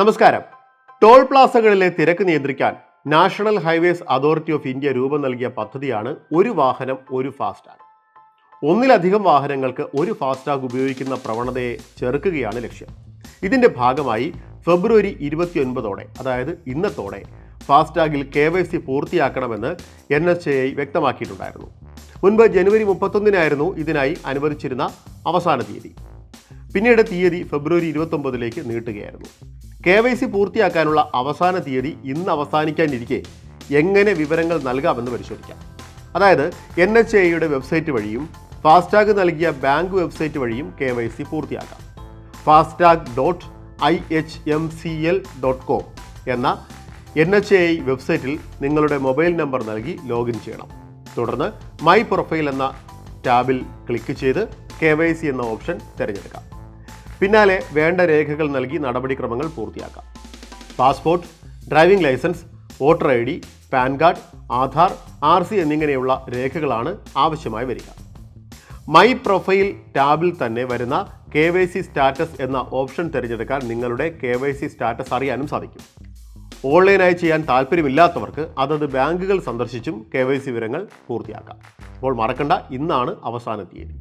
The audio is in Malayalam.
നമസ്കാരം. ടോൾ പ്ലാസകളിലെ തിരക്ക് നിയന്ത്രിക്കാൻ national highways authority of India രൂപം നൽകിയ പദ്ധതിയാണ് ഒരു വാഹനം ഒരു ഫാസ്ടാഗ്. ഒന്നിലധികം വാഹനങ്ങൾക്ക് ഒരു ഫാസ്ടാഗ് ഉപയോഗിക്കുന്ന പ്രവണതയെ ചെറുക്കുകയാണ് ലക്ഷ്യം. ഇതിന്റെ ഭാഗമായി ഫെബ്രുവരി ഇരുപത്തിയൊൻപതോടെ അതായത് ഇന്നത്തോടെ ഫാസ്ടാഗിൽ കെ വൈ സി പൂർത്തിയാക്കണമെന്ന് എൻ എച്ച് എ വ്യക്തമാക്കിയിട്ടുണ്ടായിരുന്നു. മുൻപ് ജനുവരി മുപ്പത്തൊന്നിനായിരുന്നു ഇതിനായി അനുവദിച്ചിരുന്ന അവസാന തീയതി. പിന്നീട് തീയതി ഫെബ്രുവരി ഇരുപത്തൊമ്പതിലേക്ക് നീട്ടുകയായിരുന്നു. കെ വൈ സി പൂർത്തിയാക്കാനുള്ള അവസാന തീയതി ഇന്ന് അവസാനിക്കാനിരിക്കെ എങ്ങനെ വിവരങ്ങൾ നൽകാമെന്ന് പരിശോധിക്കാം. അതായത് എൻ എച്ച് എയുടെ വെബ്സൈറ്റ് വഴിയും ഫാസ്ടാഗ് നൽകിയ ബാങ്ക് വെബ്സൈറ്റ് വഴിയും കെ വൈ സി പൂർത്തിയാക്കാം. FASTag dot I H M C L dot com എന്ന എൻ എച്ച് എ വെബ്സൈറ്റിൽ നിങ്ങളുടെ മൊബൈൽ നമ്പർ നൽകി ലോഗിൻ ചെയ്യണം. തുടർന്ന് മൈ പ്രൊഫൈൽ എന്ന ടാബിൽ ക്ലിക്ക് ചെയ്ത് കെ എന്ന ഓപ്ഷൻ തിരഞ്ഞെടുക്കാം. പിന്നാലെ വേണ്ട രേഖകൾ നൽകി നടപടിക്രമങ്ങൾ പൂർത്തിയാക്കാം. Passport driving licence voter I D PAN card Aadhaar R C എന്നിങ്ങനെയുള്ള രേഖകളാണ് ആവശ്യമായി വരിക. മൈ പ്രൊഫൈൽ ടാബിൽ തന്നെ വരുന്ന കെ വൈ സി സ്റ്റാറ്റസ് എന്ന ഓപ്ഷൻ തിരഞ്ഞെടുക്കാൻ നിങ്ങളുടെ കെ വൈ സി സ്റ്റാറ്റസ് അറിയാനും സാധിക്കും. ഓൺലൈനായി ചെയ്യാൻ താല്പര്യമില്ലാത്തവർക്ക് അതത് ബാങ്കുകൾ സന്ദർശിച്ചും കെ വൈ സി വിവരങ്ങൾ പൂർത്തിയാക്കാം. അപ്പോൾ മറക്കണ്ട ഇന്നാണ് അവസാന തീയതി.